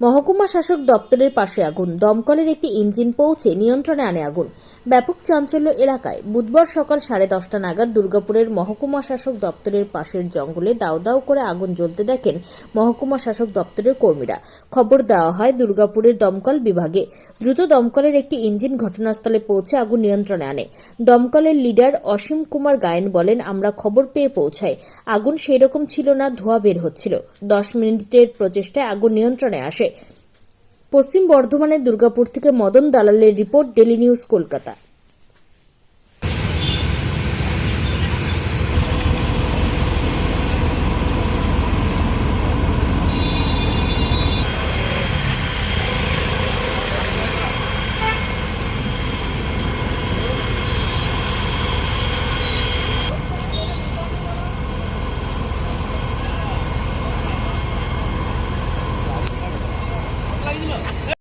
মহকুমা শাসক দপ্তরের পাশে আগুন। দমকলের একটি ইঞ্জিন পৌঁছে নিয়ন্ত্রণে আনে আগুন। ব্যাপক চাঞ্চল্য এলাকায়। বুধবার সকাল সাড়ে দশটা নাগাদ দুর্গাপুরের মহকুমা শাসক দপ্তরের পাশের জঙ্গলে দাউ দাউ করে আগুন জ্বলতে দেখেন মহকুমা শাসক দপ্তরের কর্মীরা। খবর দেওয়া হয়, দুর্গাপুরের দমকল বিভাগে দ্রুত দমকলের একটি ইঞ্জিন ঘটনাস্থলে পৌঁছে আগুন নিয়ন্ত্রণে আনে। দমকলের লিডার অসীম কুমার গায়েন বলেন, আমরা খবর পেয়ে পৌঁছাই। আগুন সেই রকম ছিল না, ধোঁয়া বের হচ্ছিল। দশ মিনিটের প্রচেষ্টায় আগুন নিয়ন্ত্রণে আসে। পশ্চিম বর্ধমানের দুর্গাপুর থেকে মদন দালালের রিপোর্ট ডেলি নিউজ কলকাতা।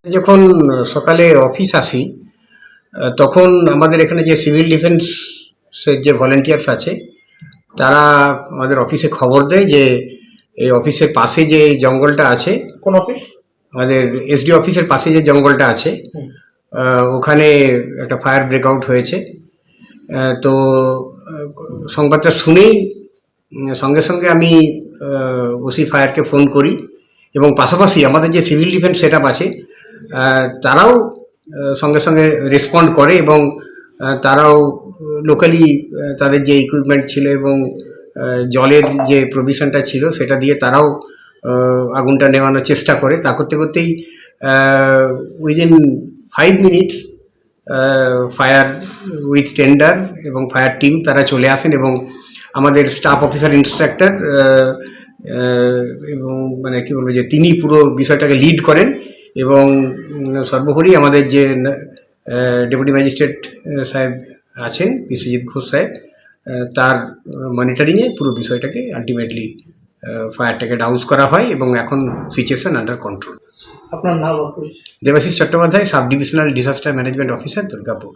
যখন সকালে অফিস আসি তখন আমাদের এখানে যে সিভিল ডিফেন্সের যে ভলেন্টিয়ার্স আছে তারা আমাদের অফিসে খবর দেয় যে এই অফিসের পাশে যে জঙ্গলটা আছে কোন অফিস? আমাদের এসডি অফিসের পাশে যে জঙ্গলটা আছে ওখানে একটা ফায়ার ব্রেকআউট হয়েছে। তো সংবাদটা শুনেই সঙ্গে সঙ্গে আমি ওসি ফায়ারকে ফোন করি এবং পাশাপাশি আমাদের যে সিভিল ডিফেন্স সেট আছে তারাও সঙ্গে সঙ্গে রেসপন্ড করে এবং তারাও লোকালি তাদের যে ইকুইপমেন্ট ছিল এবং জলের যে প্রভিশনটা ছিল সেটা দিয়ে তারাও আগুনটা নেওয়ানোর চেষ্টা করে। তা করতে করতেই within five minute fire with tender এবং ফায়ার টিম তারা চলে আসেন এবং আমাদের স্টাফ অফিসার ইন্সট্রাক্টর এবং মানে কী বলব যে তিনি পুরো বিষয়টাকে লিড করেন। এবং সর্বোপরি আমাদের যে ডেপুটি ম্যাজিস্ট্রেট সাহেব আছেন বিশ্বজিৎ ঘোষ সাহেব তার মনিটরিংয়ে পুরো বিষয়টাকে আলটিমেটলি ফায়ারটাকে ডাউন্স করা হয় এবং এখন সিচুয়েশন আন্ডার কন্ট্রোল আপনার নাম Debashis Chattopadhyay sub divisional disaster management officer Durgapur.